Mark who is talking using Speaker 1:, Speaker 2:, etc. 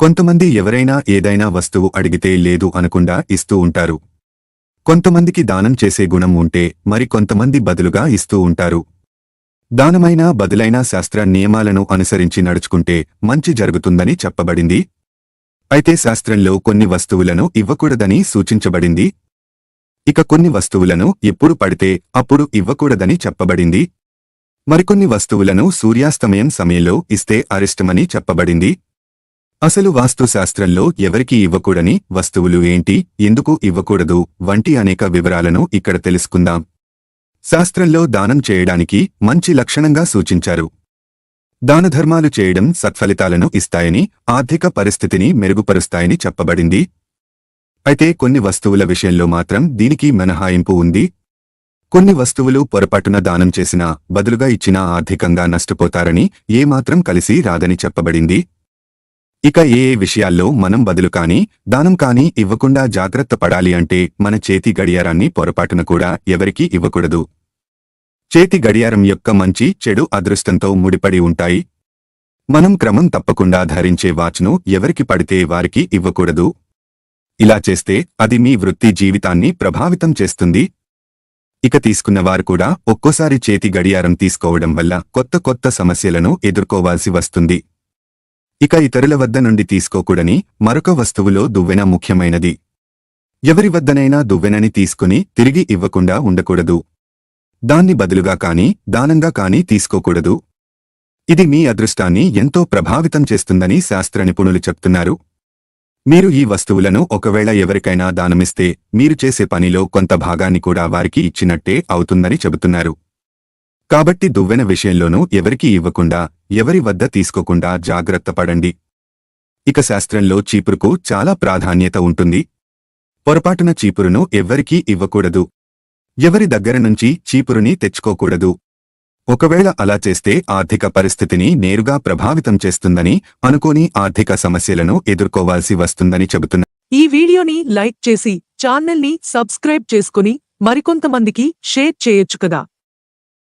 Speaker 1: కొంతమంది ఎవరైనా ఏదైనా వస్తువు అడిగితే లేదు అనకుండా ఇస్తూ ఉంటారు. కొంతమందికి దానం చేసే గుణం ఉంటే మరి కొంతమంది బదులుగా ఇస్తూ ఉంటారు. దానమైన బదులైన శాస్త్ర నియమాలను అనుసరించి నడుచుకుంటే మంచి జరుగుతుందని చెప్పబడింది. అయితే శాస్త్రంలో కొన్ని వస్తువులను ఇవ్వకూడదని సూచించబడింది. ఇక కొన్ని వస్తువులను ఎప్పుడు పడితే అప్పుడు ఇవ్వకూడదని చెప్పబడింది. మరికొన్ని వస్తువులను సూర్యాస్తమయం సమయంలో ఇస్తే అరిష్టమని చెప్పబడింది. అసలు వాస్తుశాస్త్రంలో ఎవరికి ఇవ్వకూడని వస్తువులు ఏంటి? ఎందుకు ఇవ్వకూడదు? వంటి అనేక వివరాలను ఇక్కడ తెలుసుకుందాం. శాస్త్రంలో దానం చేయడానికి మంచి లక్షణంగా సూచించారు. దానధర్మాలు చేయడం సత్ఫలితాలను ఇస్తాయని ఆర్థిక పరిస్థితిని మెరుగుపరుస్తాయని చెప్పబడింది. అయితే కొన్ని వస్తువుల విషయంలో మాత్రం దీనికి మినహాయింపు ఉంది. కొన్ని వస్తువులు పొరపాటున దానం చేసినా బదులుగా ఇచ్చినా ఆర్థికంగా నష్టపోతారని ఏమాత్రం కలిసి రాదని చెప్పబడింది. ఇక ఏ ఏ విషయాల్లో మనం బదులు కాని దానం కాని ఇవ్వకుండా జాగ్రత్త పడాలి అంటే మన చేతి గడియారాన్ని పొరపాటున కూడా ఎవరికీ ఇవ్వకూడదు. చేతి గడియారం యొక్క మంచి చెడు అదృష్టంతో ముడిపడి ఉంటాయి. మనం క్రమం తప్పకుండా ధరించే వాచ్ను ఎవరికి పడితే వారికి ఇవ్వకూడదు. ఇలా చేస్తే అది మీ వృత్తి జీవితాన్ని ప్రభావితం చేస్తుంది. ఇక తీసుకున్నవారు కూడా ఒక్కోసారి చేతి గడియారం తీసుకోవడం వల్ల కొత్త కొత్త సమస్యలను ఎదుర్కోవాల్సి వస్తుంది. ఇక ఇతరుల వద్ద నుండి తీసుకోకూడని మరొక వస్తువులో దువ్వెన ముఖ్యమైనది. ఎవరి వద్దనైనా దువ్వెనని తీసుకుని తిరిగి ఇవ్వకుండా ఉండకూడదు. దాన్ని బదులుగా కాని దానంగా కాని తీసుకోకూడదు. ఇది మీ అదృష్టాన్ని ఎంతో ప్రభావితం చేస్తుందని శాస్త్ర నిపుణులు చెప్తున్నారు. మీరు ఈ వస్తువులను ఒకవేళ ఎవరికైనా దానమిస్తే మీరు చేసే పనిలో కొంత భాగాన్ని కూడా వారికి ఇచ్చినట్టే అవుతుందని చెబుతున్నారు. కాబట్టి దువ్వెన విషయంలోనూ ఎవరికీ ఇవ్వకుండా ఎవరి వద్ద తీసుకోకుండా జాగ్రత్త పడండి. ఇక శాస్త్రంలో చీపురుకు చాలా ప్రాధాన్యత ఉంటుంది. పొరపాటున చీపురును ఎవ్వరికీ ఇవ్వకూడదు. ఎవరి దగ్గర నుంచి చీపురుని తెచ్చుకోకూడదు. ఒకవేళ అలా చేస్తే ఆర్థిక పరిస్థితిని నేరుగా ప్రభావితం చేస్తుందని అనుకోని ఆర్థిక సమస్యలను ఎదుర్కోవాల్సి వస్తుందని చెబుతున్నారు
Speaker 2: ఈ వీడియోని లైక్ చేసి ఛానల్ని సబ్స్క్రైబ్ చేసుకుని మరికొంతమందికి షేర్ చేయొచ్చు కదా.